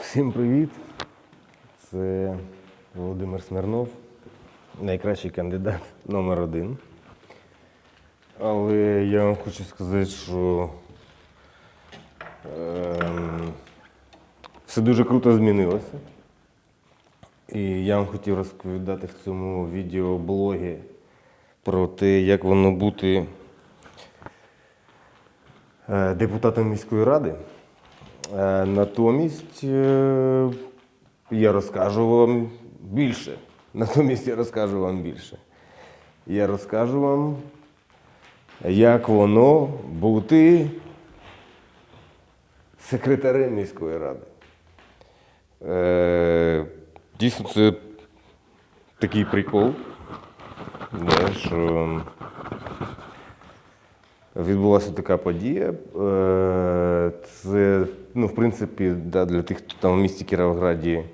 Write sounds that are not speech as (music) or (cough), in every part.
Всім привіт! Це Володимир Смирнов, найкращий кандидат номер один. Але я вам хочу сказати, що ем, все дуже круто змінилося. І я вам хотів розповідати в цьому відеоблогі про те, як воно бути е, депутатом міської ради. Е, Натомість е, я розкажу вам більше. (laughs) Натомість я розкажу вам більше. Я розкажу вам, як воно бути секретарем міської ради. Е, Дійсно, це такий прикол, що відбулася така подія. Це, ну, в принципі, да, для тих, хто там в місті Кіровограді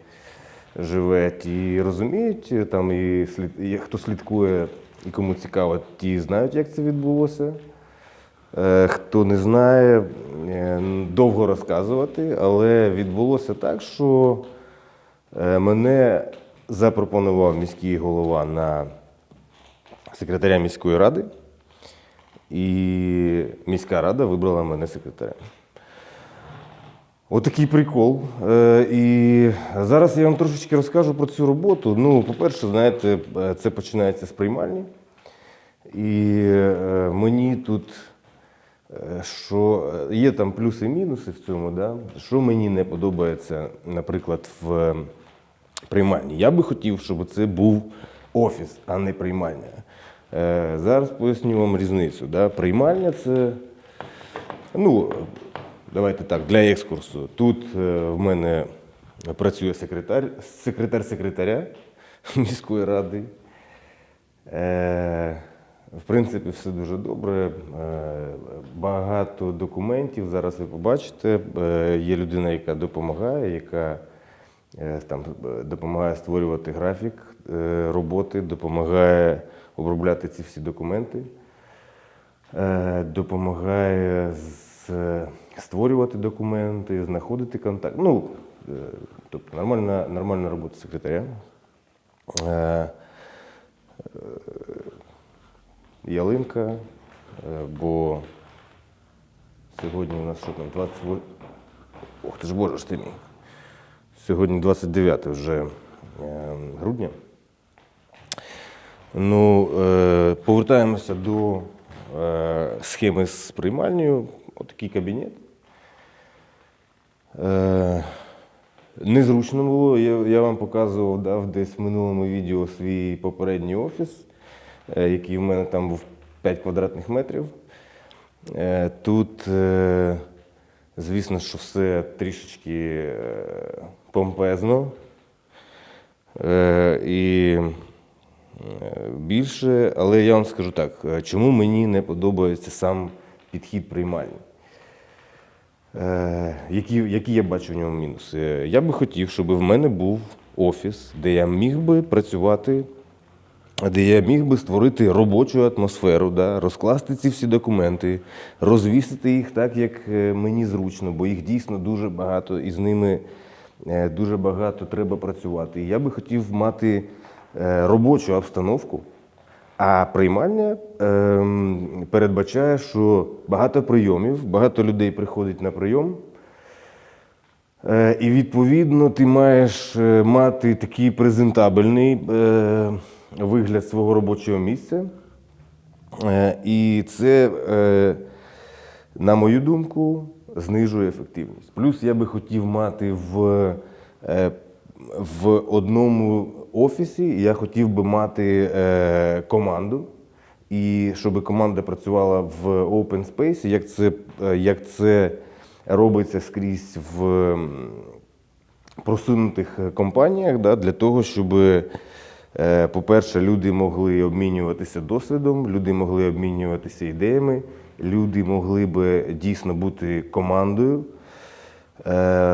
живе, ті розуміють, там і, слід, і хто слідкує і кому цікаво, ті знають, як це відбулося. Е, Хто не знає, е, довго розказувати, але відбулося так, що е, мене запропонував міський голова на секретаря міської ради, і міська рада вибрала мене секретарем. Отакий прикол. Е, І зараз я вам трошечки розкажу про цю роботу. Ну, по-перше, знаєте, е, це починається з приймальні. І е, мені тут, що є там плюси і мінуси в цьому, да? що мені не подобається, наприклад, в приймальні. Я би хотів, щоб це був офіс, а не приймальня. Зараз поясню вам різницю. Да? Приймальня це, ну, давайте так, для екскурсу. Тут е, в мене працює секретар, секретар секретаря (laughs) міської ради. Е, В принципі, все дуже добре. Е, Багато документів. Зараз ви побачите. Є людина, яка допомагає, яка там допомагає створювати графік роботи, допомагає обробляти ці всі документи, допомагає з- створювати документи, знаходити контакт. Ну, е, тобто нормальна, нормальна робота секретаря. Е, ялинка, е, бо сьогодні у нас що там 28. Ох ти ж боже ж ти мій. Сьогодні 29 вже е, грудня. Ну, е, повертаємося до е, схеми з приймальнею. Отакий кабінет. Е, Незручно було. Я, вам показував дав десь в минулому відео свій попередній офіс, е, який в мене там був 5 квадратних метрів. Е, Тут, звісно, що все трішечки помпезно. І більше, але я вам скажу так, чому мені не подобається сам підхід приймальні. Е, які, які я бачу в ньому мінуси? Я би хотів, щоб в мене був офіс, де я міг би працювати, де я міг би створити робочу атмосферу, да, розкласти ці всі документи, розвісити їх так, як е, мені зручно, бо їх дійсно дуже багато і з ними е, дуже багато треба працювати. Я би хотів мати робочу обстановку. А приймальня ем, передбачає, що багато прийомів, багато людей приходить на прийом. Е, і відповідно ти маєш е, мати такий презентабельний е, вигляд свого робочого місця. Е, і це, е, на мою думку, знижує ефективність. Плюс я би хотів мати в, е, в одному офісі, я хотів би мати е, команду. І щоб команда працювала в open space, як це, е, як це робиться скрізь в просунутих компаніях, да, для того, щоб, е, по-перше, люди могли обмінюватися досвідом, люди могли обмінюватися ідеями, люди могли би дійсно бути командою,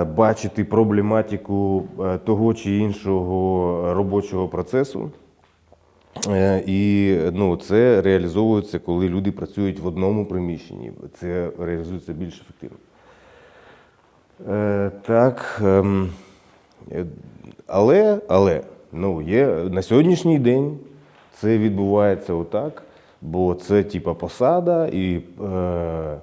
бачити проблематику е, того чи іншого робочого процесу. Е, І ну, це реалізовується, коли люди працюють в одному приміщенні. Це реалізується більш ефективно. Е, так. ем, е, але, але, ну, є на сьогоднішній день це відбувається отак, бо це типа посада і е, е,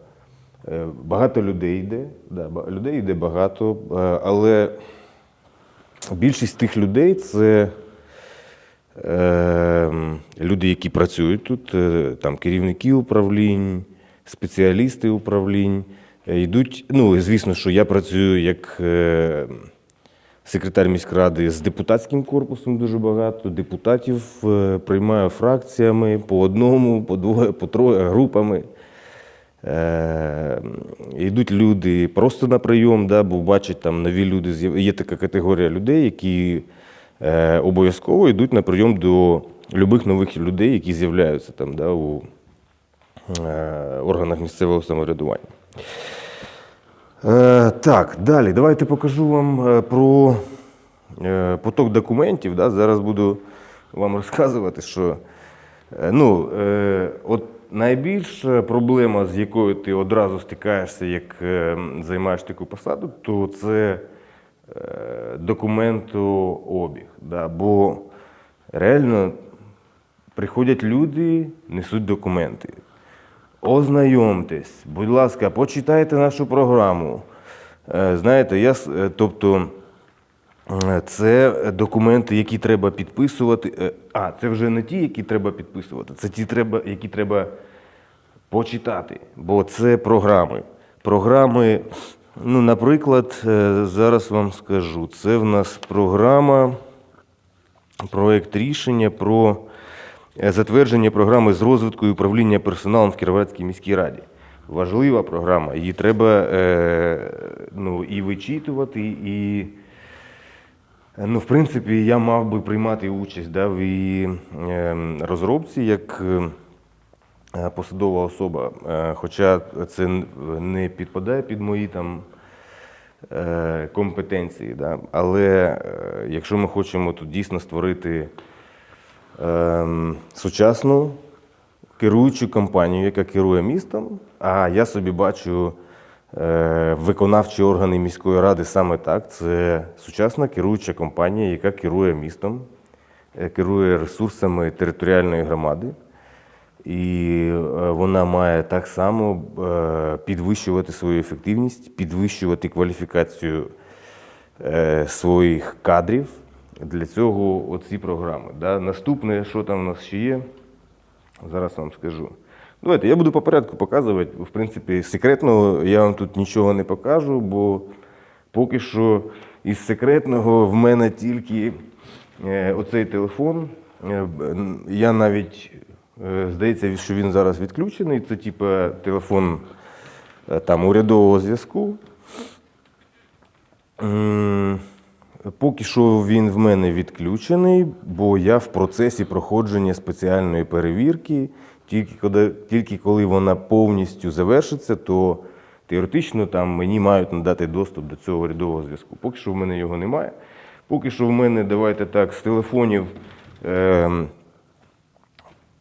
багато людей йде. Да, людей йде багато, е, але більшість тих людей це е, люди, які працюють тут, е, там керівники управлінь, спеціалісти управлінь. е, Йдуть, ну, звісно, що я працюю як е, секретар міськради з депутатським корпусом дуже багато. Депутатів е, приймаю фракціями по одному, по двоє, по троє групами. Е, йдуть люди просто на прийом, да, бо бачать там нові люди. Є така категорія людей, які е, обов'язково йдуть на прийом до любих нових людей, які з'являються там да, у е, органах місцевого самоврядування. Е, так, далі. Давайте покажу вам е, про е, поток документів. Да? Зараз буду вам розказувати, що е, ну, е, от найбільша проблема, з якою ти одразу стикаєшся, як е, займаєш таку посаду, то це е, документообіг. Да? Бо реально приходять люди, несуть документи. Ознайомтесь, будь ласка, почитайте нашу програму. Е, Знаєте, я, е, тобто, е, це документи, які треба підписувати. Е, А, це вже не ті, які треба підписувати, це ті, треба, які треба почитати, бо це програми. Програми, ну, наприклад, е, зараз вам скажу, це в нас програма проект рішення про е, затвердження програми з розвитку і управління персоналом в Кіровоградській міській раді. Важлива програма, її треба е, ну, і вичитувати, і, е, ну, в принципі, я мав би приймати участь да, в її е, розробці як е, посадова особа. Е, Хоча це не підпадає під мої там е, компетенції. Да? Але якщо ми хочемо тут дійсно створити ем, сучасну керуючу компанію, яка керує містом, а я собі бачу виконавчі органи міської ради саме так. Це сучасна керуюча компанія, яка керує містом, е, керує ресурсами територіальної громади. І е, вона має так само е, підвищувати свою ефективність, підвищувати кваліфікацію е, своїх кадрів. Для цього оці програми. Наступне, що там у нас ще є, зараз вам скажу. Давайте, я буду по порядку показувати. В принципі, секретного я вам тут нічого не покажу, бо поки що із секретного в мене тільки е, оцей телефон. Е, Я навіть, е, здається, що він зараз відключений. Це типу телефон там, урядового зв'язку. Поки що він в мене відключений, бо я в процесі проходження спеціальної перевірки. Тільки коли, тільки коли вона повністю завершиться, то теоретично там мені мають надати доступ до цього рядового зв'язку. Поки що в мене його немає. Поки що в мене, давайте так, з телефонів. ем,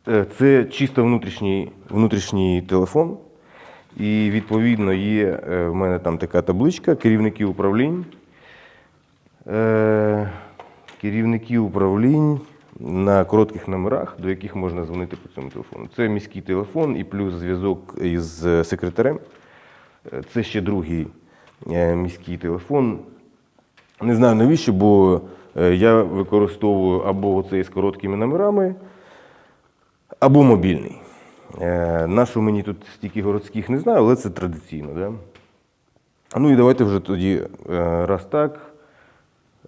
Е, Це чисто внутрішній, внутрішній телефон. І відповідно є е, в мене там така табличка керівники управлінь. Е, Керівники управлінь на коротких номерах, до яких можна дзвонити по цьому телефону. Це міський телефон і плюс зв'язок із е, секретарем. Е, Це ще другий е, міський телефон. Не знаю навіщо, бо я використовую або цей з короткими номерами, або мобільний. Нашу мені тут стільки городських не знаю, але це традиційно. Да? Ну і давайте вже тоді, раз так.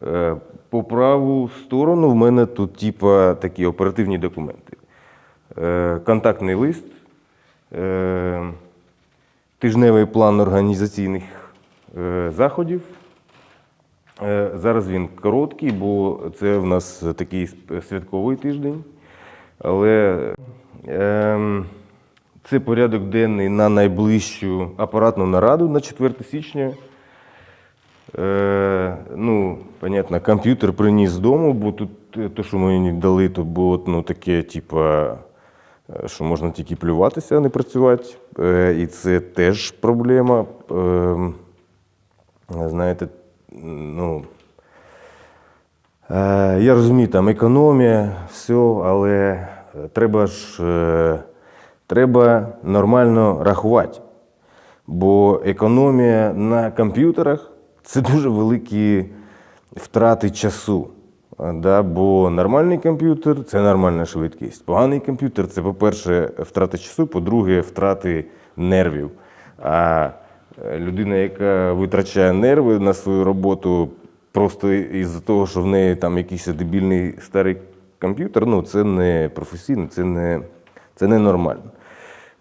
Е, По праву сторону в мене тут типа такі оперативні документи. Е, Контактний лист, е, тижневий план організаційних заходів. Зараз він короткий, бо це в нас такий святковий тиждень. Але ем, це порядок денний на найближчу апаратну нараду на 4 січня. Е, ну, понятно, комп'ютер приніс з дому, бо тут е, те, що мені дали, то було ну, таке, типа, е, що можна тільки плюватися, а не працювати. Е, і це теж проблема. Ем, знаєте, ну. Е, Я розумію, там економія, все, але е, треба ж е, треба нормально рахувати. Бо економія на комп'ютерах це дуже великі втрати часу. Да? Бо нормальний комп'ютер це нормальна швидкість. Поганий комп'ютер це, по-перше, втрати часу, по-друге, втрати нервів. А е, людина, яка витрачає нерви на свою роботу просто із-за того, що в неї там якийсь дебільний старий комп'ютер, ну це не професійно, це не, це не нормально.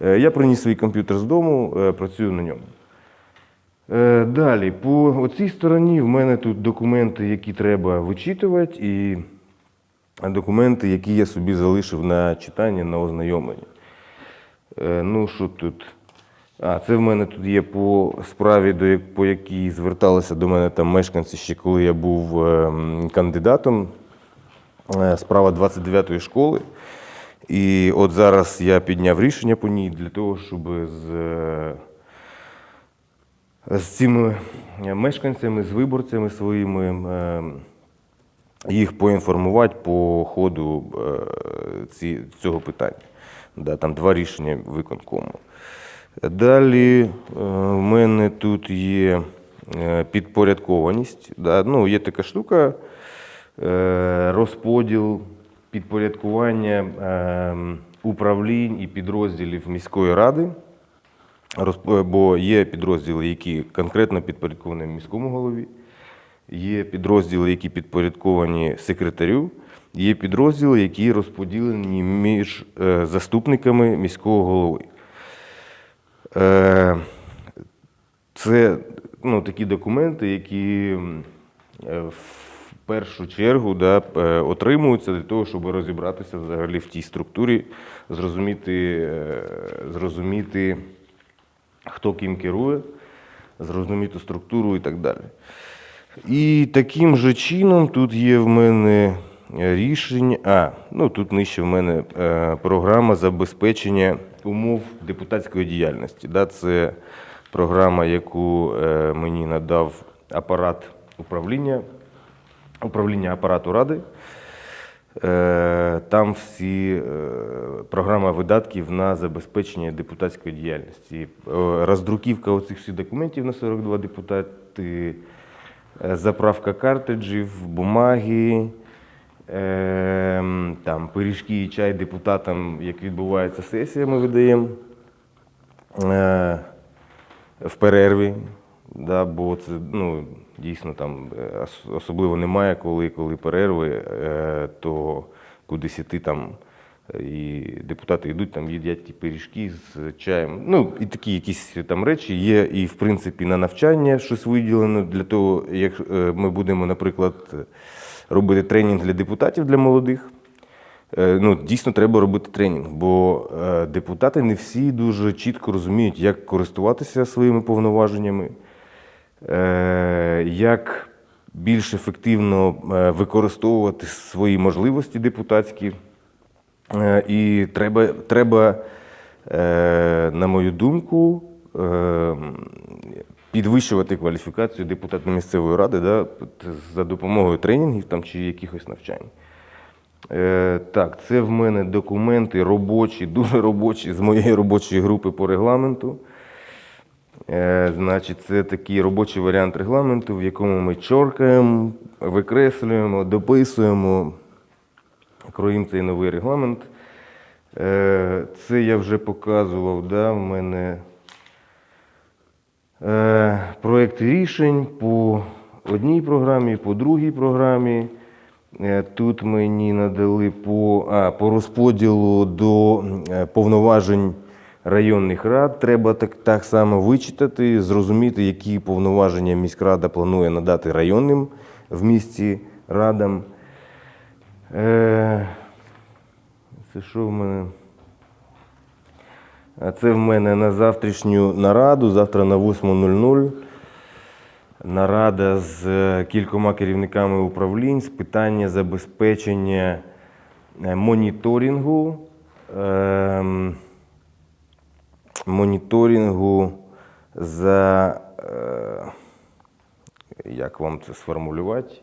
Е, Я приніс свій комп'ютер з дому, е, працюю на ньому. Е, Далі, по цій стороні в мене тут документи, які треба вичитувати, і документи, які я собі залишив на читання, на ознайомлення. Е, Ну, що тут? А, це в мене тут є по справі, до по якій зверталися до мене там мешканці ще коли я був ем, кандидатом. Е, Справа 29-ї школи. І от зараз я підняв рішення по ній для того, щоб з, з цими мешканцями, з виборцями своїми е, їх поінформувати по ходу е, цього питання. Да, там два рішення виконкому. Далі е, в мене тут є е, підпорядкованість. Да, ну, є така штука, е, розподіл, підпорядкування е, управлінь і підрозділів міської ради. Розп- Бо є підрозділи, які конкретно підпорядковані міському голові, є підрозділи, які підпорядковані секретарю, є підрозділи, які розподілені між е, заступниками міського голови. Е, Це ну, такі документи, які е, в першу чергу да, е, отримуються для того, щоб розібратися взагалі в тій структурі, зрозуміти, е, зрозуміти хто ким керує, зрозуміти структуру і так далі. І таким же чином тут є в мене рішення. А, ну тут нижче в мене е, програма забезпечення умов депутатської діяльності. Да, це програма, яку е, мені надав апарат управління, управління апарату ради. Е, Там всі е, програма видатків на забезпечення депутатської діяльності. Е, Роздруківка оцих всіх документів на 42 депутати, заправка картриджів, бумаги, там пиріжки і чай депутатам, як відбувається сесія, ми видаємо в перерві. Да, бо це ну, дійсно там е, особливо немає, коли, коли перерви, е, то кудись іти там. е, І депутати йдуть, там їдять ті пиріжки з чаєм. Ну, і такі якісь там речі є, і в принципі на навчання щось виділено для того, як ми будемо, наприклад, робити тренінг для депутатів для молодих. Ну, дійсно треба робити тренінг, бо депутати не всі дуже чітко розуміють, як користуватися своїми повноваженнями, як більш ефективно е, використовувати свої можливості депутатські. Е, І треба, треба е, на мою думку, е, підвищувати кваліфікацію депутата місцевої ради да, за допомогою тренінгів там, чи якихось навчань. Е, Так, це в мене документи робочі, дуже робочі з моєї робочої групи по регламенту. Е, Значить, це такий робочий варіант регламенту, в якому ми чоркаємо, викреслюємо, дописуємо, кроїм цей новий регламент. Е, Це я вже показував, да, в мене е, проєкт рішень по одній програмі, по другій програмі. Тут мені надали по, а, по розподілу до повноважень районних рад. Треба так, так само вичитати, зрозуміти, які повноваження міськрада планує надати районним в місті радам. Е, Це що в мене? Це в мене на завтрашню нараду, завтра на 8.00. Нарада з е, кількома керівниками управлінь з питання забезпечення е, моніторингу, ем, моніторингу за, е, як вам це сформулювати.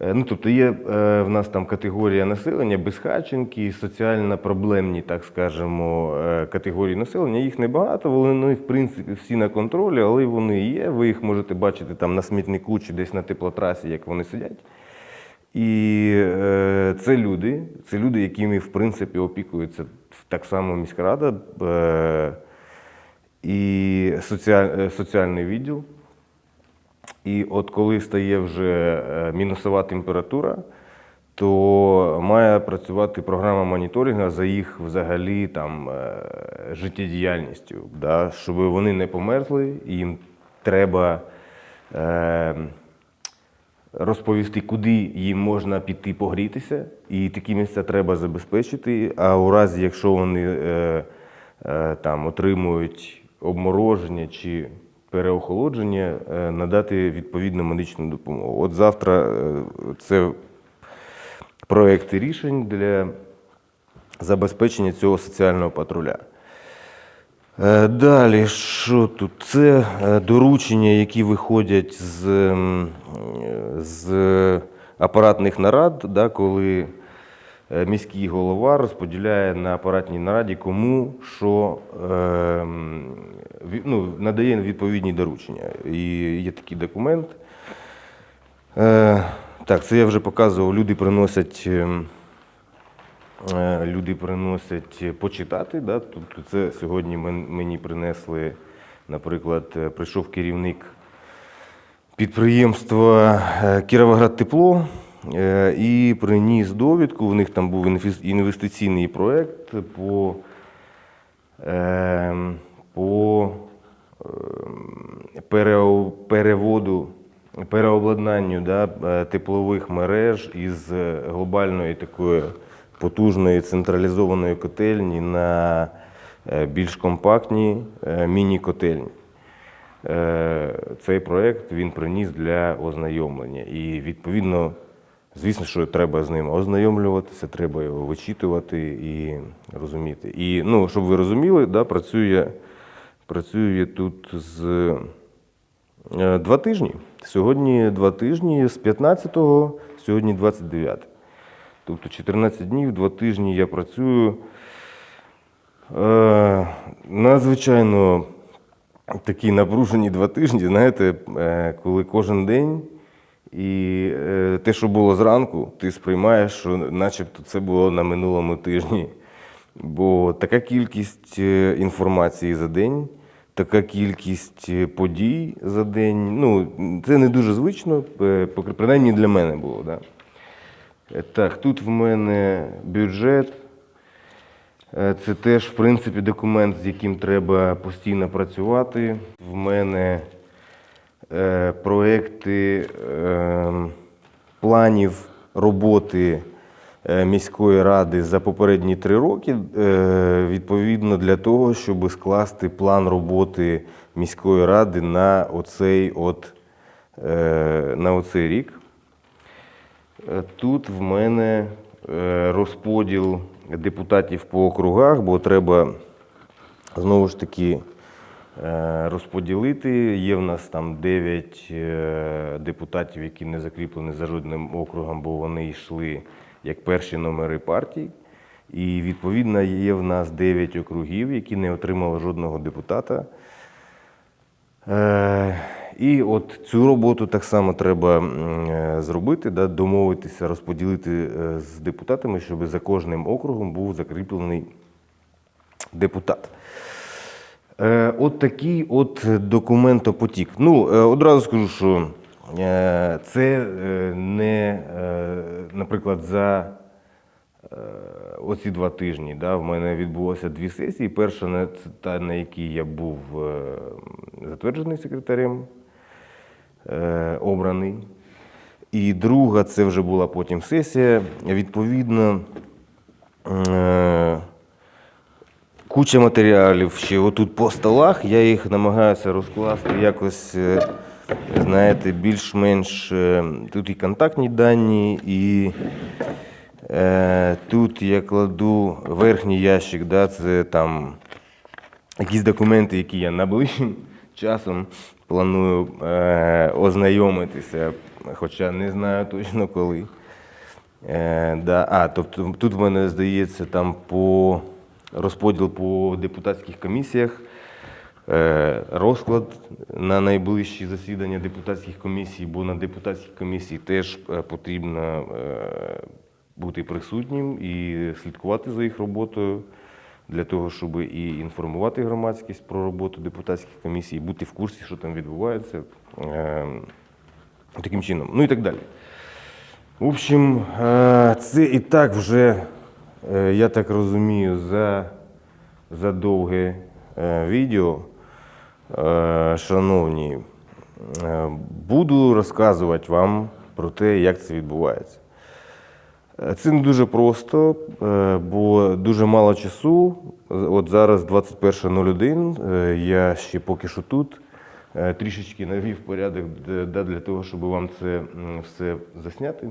Е, Ну, тобто є е, в нас там категорія населення, безхатченки, соціально проблемні, так скажемо, категорії населення. Їх небагато, вони, в принципі, всі на контролі, але вони є. Ви їх можете бачити там на смітнику чи десь на теплотрасі, як вони сидять. І е, це люди, це люди, якими в принципі опікується так само міська рада е, і соціаль, е, соціальний відділ. І от коли стає вже е, мінусова температура, то має працювати програма моніторингу за їх взагалі там е, життєдіяльністю, да, щоб вони не померзли, їм треба розповісти, куди їм можна піти погрітися, і такі місця треба забезпечити. А у разі, якщо вони е, е, там отримують обмороження чи переохолодження, е, надати відповідну медичну допомогу. От завтра це проекти рішень для забезпечення цього соціального патруля. Е, Далі, що тут? Це е, доручення, які виходять з, з апаратних нарад, да, коли е, міський голова розподіляє на апаратній нараді, кому що е, ну, надає відповідні доручення. І є такий документ. Е, Так, це я вже показував. Люди приносять. Е, люди приносять почитати. Да? Тобто це сьогодні мені принесли, наприклад, е, прийшов керівник підприємства е, Кіровоград Тепло е, і приніс довідку. У них там був інвестиційний проєкт по, по переводу, переобладнанню да, теплових мереж із глобальної такої потужної централізованої котельні на е, більш компактні е, міні-котельні. Е, Цей проєкт він приніс для ознайомлення. І відповідно, звісно, що треба з ним ознайомлюватися, треба його вичитувати і розуміти. І ну, щоб ви розуміли, да, працює, працює тут з два тижні. Сьогодні два тижні з 15-го, сьогодні 29. Тобто 14 днів, два тижні я працюю. Е, надзвичайно такі напружені два тижні, знаєте, е, коли кожен день і е, те, що було зранку, ти сприймаєш, що начебто це було на минулому тижні. Бо така кількість е, інформації за день, така кількість е, подій за день, ну, це не дуже звично, е, принаймні для мене було. Да? Так, тут в мене бюджет. Е, Це теж, в принципі, документ, з яким треба постійно працювати. В мене е, проекти е, планів роботи е, міської ради за попередні три роки, е, відповідно для того, щоб скласти план роботи міської ради на оцей, от, е, на оцей рік. Тут в мене е, розподіл депутатів по округах, бо треба знову ж таки е, розподілити. Є в нас там 9 е, депутатів, які не закріплені за жодним округом, бо вони йшли як перші номери партій. І відповідно є в нас 9 округів, які не отримали жодного депутата. І от цю роботу так само треба е, зробити, да, домовитися, розподілити е, з депутатами, щоб за кожним округом був закріплений депутат. Е, От такий от документопотік. Ну, одразу скажу, що це не, наприклад, за оці два тижні. Да, в мене відбулося дві сесії. Перша та, на якій я був затверджений секретарем, е, обраний. І друга це вже була потім сесія. Відповідно, е, куча матеріалів ще отут по столах. Я їх намагаюся розкласти якось, е, знаєте, більш-менш. Тут і контактні дані, і тут я кладу верхній ящик, да, це там якісь документи, які я найближчим (laughs) часом планую е, ознайомитися, хоча не знаю точно коли. Е, да, а, тобто тут в мене здається там по розподіл по депутатських комісіях. Е, розклад на найближчі засідання депутатських комісій, бо на депутатській комісії теж потрібно бути присутнім і слідкувати за їх роботою для того, щоб і інформувати громадськість про роботу депутатських комісій, бути в курсі, що там відбувається. Е, Таким чином, ну і так далі. В общем, е, це і так вже, е, я так розумію, за, за довге відео. Шановні, буду розказувати вам про те, як це відбувається. Е, Це не дуже просто, е, бо дуже мало часу. От зараз 21.01, е, я ще поки що тут. Трішечки навів порядок для того, щоб вам це все засняти.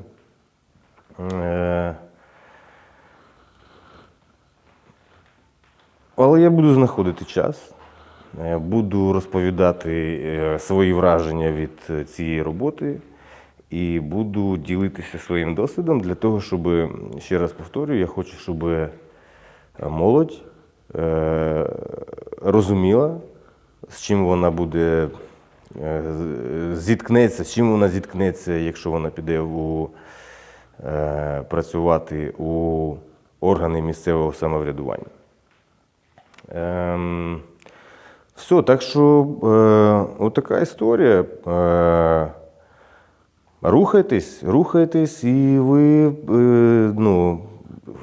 Але я буду знаходити час, буду розповідати свої враження від цієї роботи і буду ділитися своїм досвідом для того, щоб, ще раз повторюю, я хочу, щоб е, молодь е, розуміла, з чим вона буде е, зіткнеться, з чим вона зіткнеться, якщо вона піде у, працювати у органи місцевого самоврядування. Ем, все, так що отака історія. Рухайтесь, рухайтесь, і ви, е, ну,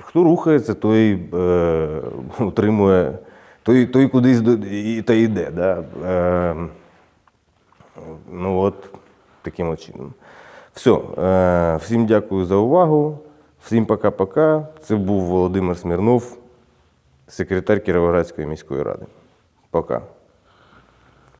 хто рухається, той е, отримує, той, той кудись до- і, та йде. Да? Е, ну от, таким чином. Все, е, всім дякую за увагу. Всім пока-пока. Це був Володимир Смірнов, секретар Кіровоградської міської ради. Пока.